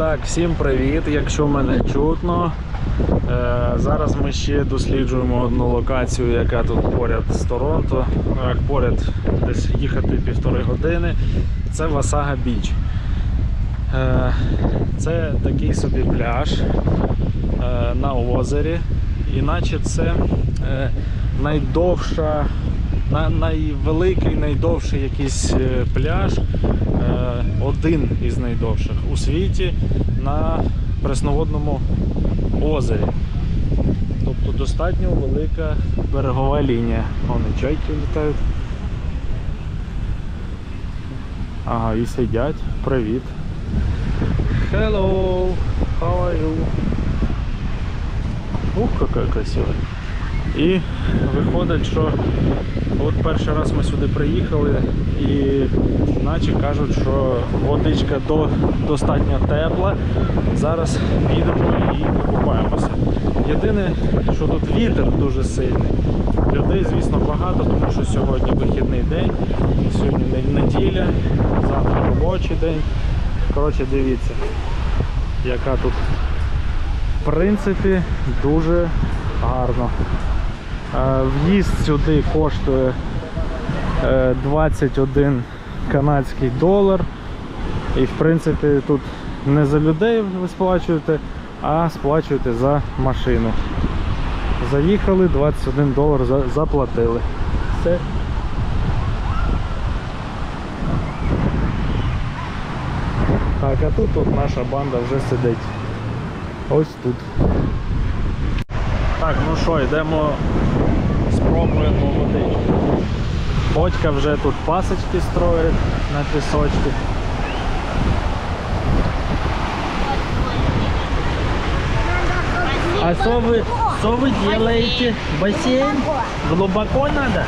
Так, всім привіт, якщо мене чутно. Е, зараз ми ще досліджуємо одну локацію, яка тут поряд з Торонто. Ну, Як поряд десь їхати півтори години. Це Васага Біч. Е, це такий собі пляж е, на озері. Іначе це е, найдовша, на, найвеликий, найдовший якийсь е, пляж, е, один із найдовших у світі на пресноводному озері. Тобто достатньо велика берегова лінія. Вони чайки літають. Ага, і сидять. Привіт. Hello, how are you? Ух, какая красивая. І виходить, що от перший раз ми сюди приїхали і наче кажуть, що водичка до, достатньо тепла. Зараз підемо і покупаємося. Єдине, що тут вітер дуже сильний. Людей, звісно, багато, тому що сьогодні вихідний день, сьогодні не- неділя, завтра робочий день. Коротше, дивіться, яка тут в принципі дуже гарно. Е, В'їзд сюди коштує е, 21 канадський долар. І в принципі тут не за людей ви сплачуєте, а сплачуєте за машину. Заїхали, 21 долар за- заплатили. Все. Так, а тут от наша банда вже сидить. Ось тут. Так, ну що, йдемо спробуємо водичку. Бодька вже тут пасочки строїть на пісочку. А что вы, что вы делаете? Бассейн? Глубоко надо?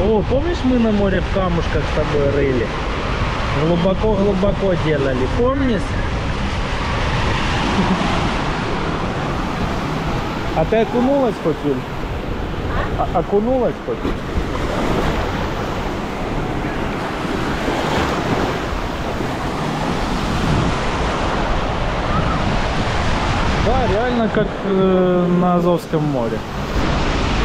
О, помнишь мы на море в камушках с тобой рыли? Глубоко-глубоко делали, помнишь? А ти окунулась? Юль? А- окунулась хоч? Да, реально как э, на Азовском море.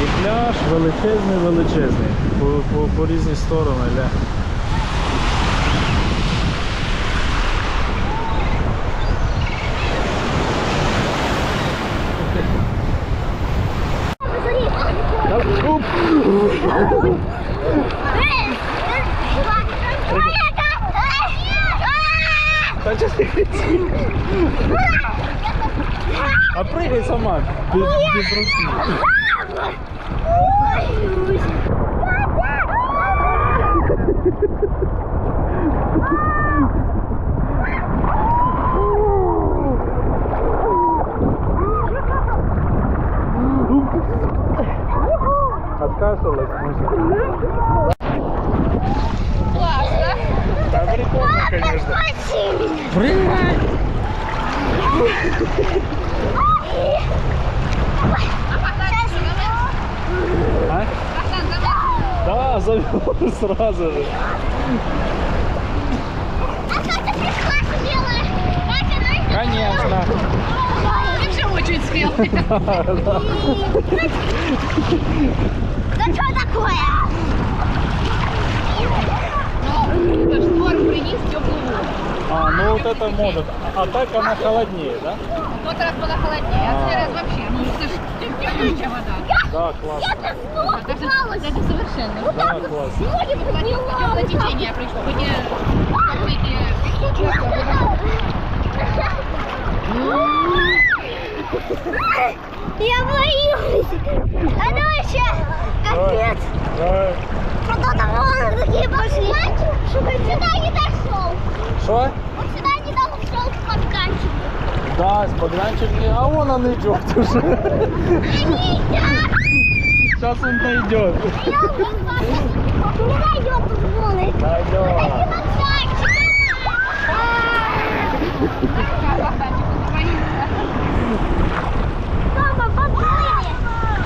І пляж величезний, величезний. По, по, по різні сторони, ля. Та чого ти кричиш? А прыгай сама, без, без руки. Откашлялась, может. конечно. Прыгай! А? Да, замерз сразу же. Конечно. Ты же очень смелый. Это может. А так она холоднее, да? В тот раз была холоднее, а в следующий раз вообще. Ну, это ж горячая вода. Да, классно. А так же- это совершенно. Да, классно. Сегодня теплое течение пришло. Вы не... Вы не... Я боюсь. А давай сейчас. Давай. Давай. Кто-то вон такие пошли. Чтобы сюда не дошел. Что? Он сюда не дошел к подканчику. Да, с Богданчик не... А вон он идет уже. Сейчас он дойдет. Не тут.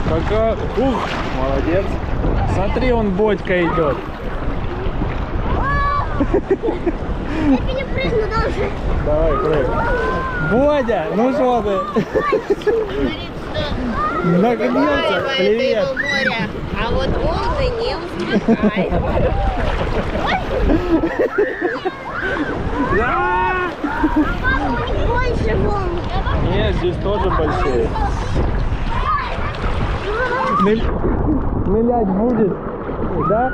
Какая... Ух, молодец. Смотри, он Бодька идет. Прыгну должен. Давай, прыгай. Бодя, ну что Нагнется. Привет. моря, а вот волны не успевают. Нет, здесь тоже большие. Нырять будет, да?